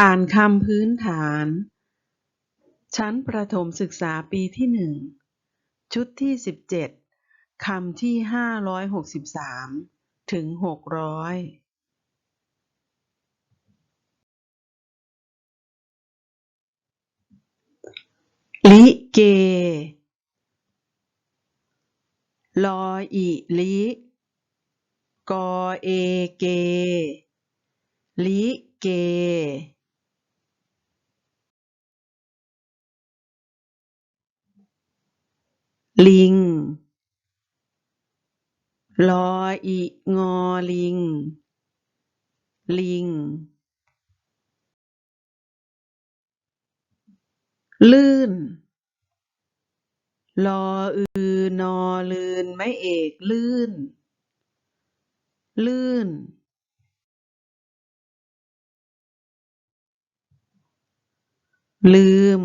อ่านคำพื้นฐาน ชั้นประถมศึกษาปีที่หนึ่งชุดที่สิบเจ็ดคำที่ห้าร้อยหกสิบสามถึงหกร้อยลิเก ลออิลิกอเอเก ลิเก ลิง ลออิงอลิง ลิง ลื่น ลออือนอลื่นไม้เอกลื่น ลื่น ลืม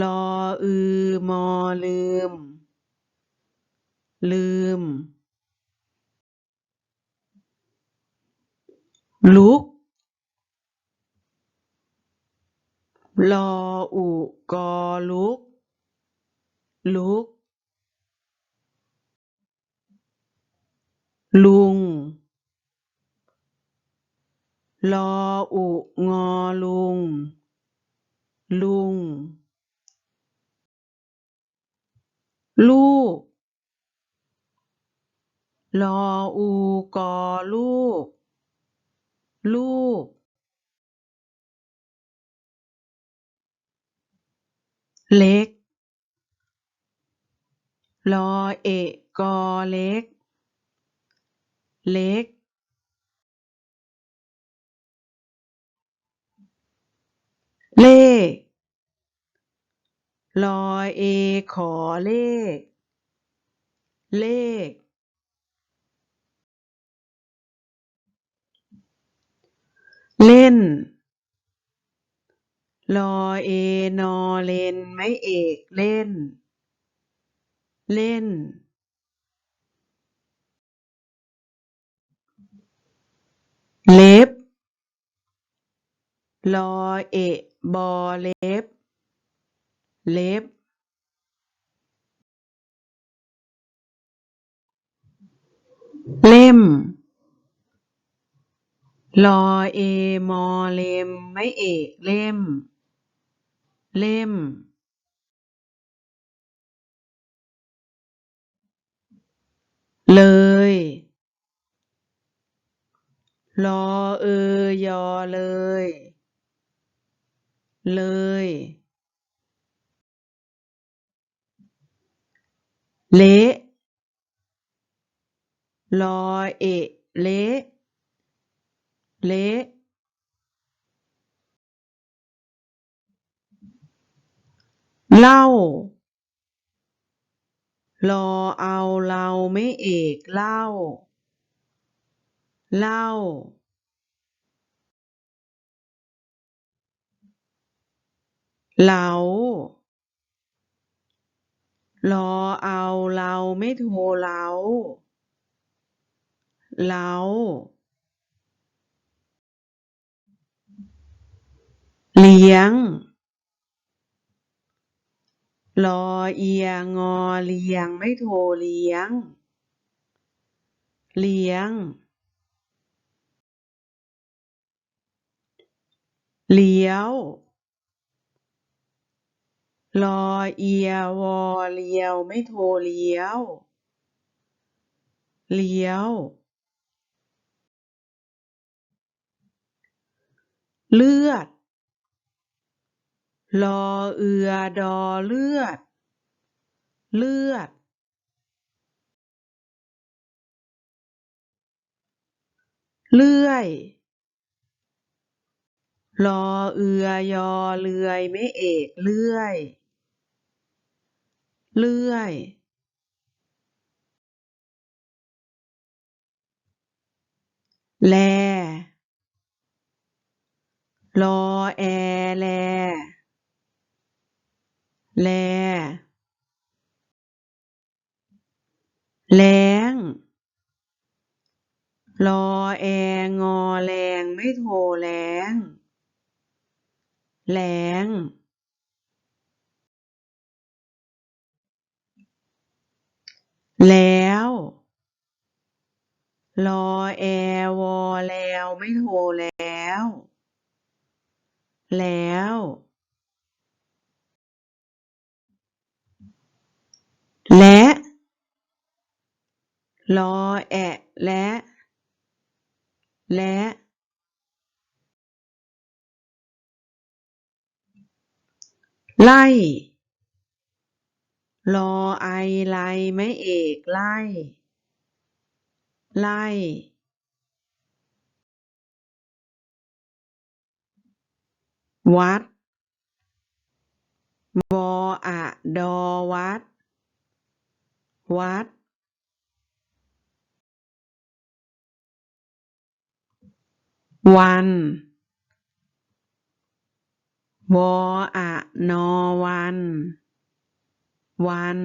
ลออือมอลืม ลืม ลุก ลออุกอลุก ลุก ลุง ลออุงอลุง ลุง ลูก ลออูกอลูก ลูก เล็ก ลอเอะกอเล็ก เล็ก เลขลอเอขอเลข เลข เล่น ลอเอนอเลน ไม้เอก เล่น เล่น เล็บ ลอเอะบอเล็บ เล็บ เล่ม ลอเอ มอ เลม ไม้เอก เล่ม เล่มเลย ลอเอ ยอ เลย เลย เละ ลอเอะ เละ เละเล่าลอเอาเราไม่เอกเล่า เล่า เหลาลอเอาเราไม่โทเหลาเหลา เลี้ยง ลอเอียงอเลียง ไม่โทรเลี้ยง เลี้ยง เลี้ยว ลอเอียวอเลียว ไม่โทรเลี้ยว เลี้ยวเลือด ลอเอือดอเลือด เลือด เลื่อย ลอเอือยอเลือยไม่เอกเลื่อย เลื่อยแล ลอแอแล แลแล้งรอแองอแรงไม่โทรแรงแรงแล้วรอแอวอแล้วไม่โทรแล้ว แล้ว และ รอแอะและ และ ไล่รอไอไลไม่เอกไล่ ไล่ วัด วออะดอวัด วัด วัน วออะนอวัน วัน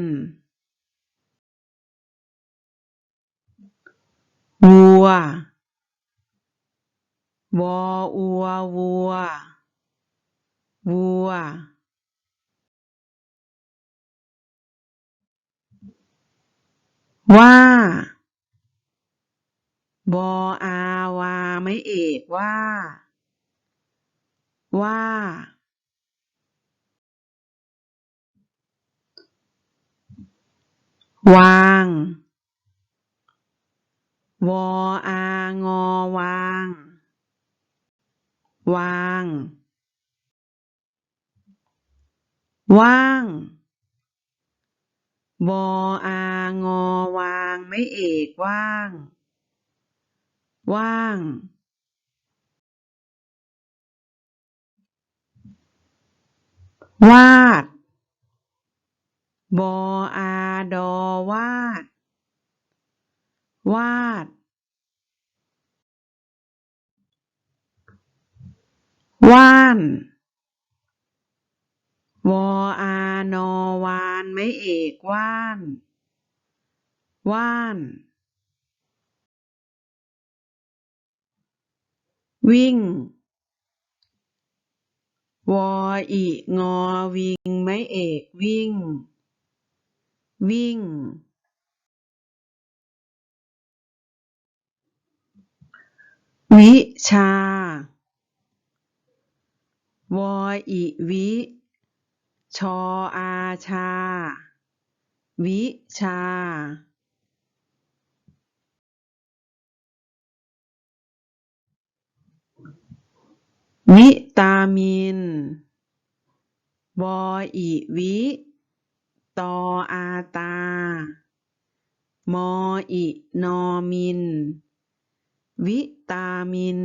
วัว วออัววัว วัว ว่า วออาวาไม่เอกว่า ว่า วาง วออางอวาง วาง ว่างวออางอวาง ไม่เอกว่าง ว่างวาดวออาดอวาด วาด ว่าน วออานอวาน ไม่เอกว่าน ว่าน วิ่ง วออิงอวิง ไม่เอกวิ่ง วิ่ง วิชา วออิวิ ชออาชา วิชา วิตามิน วออิวิ ตออาตา มออินอมิน วิตามิน